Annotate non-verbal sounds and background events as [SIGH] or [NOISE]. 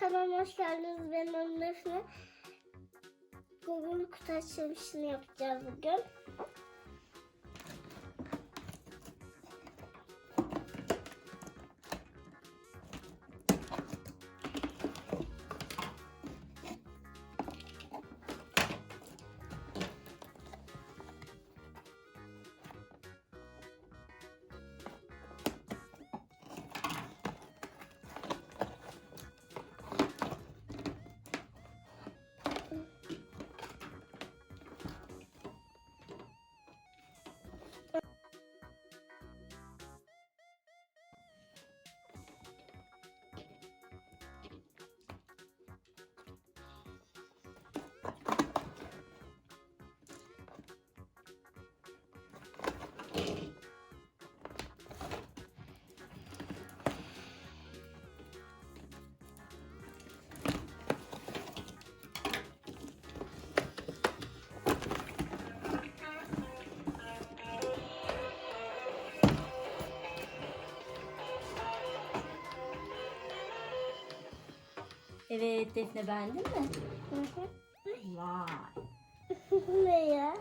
kanalıma hoş geldiniz. Ben onun Defne. Bugün kutu açılışını yapacağız bugün. Evet Defne beğendin mi? Hı hı. Vay. [LAUGHS] ne ya?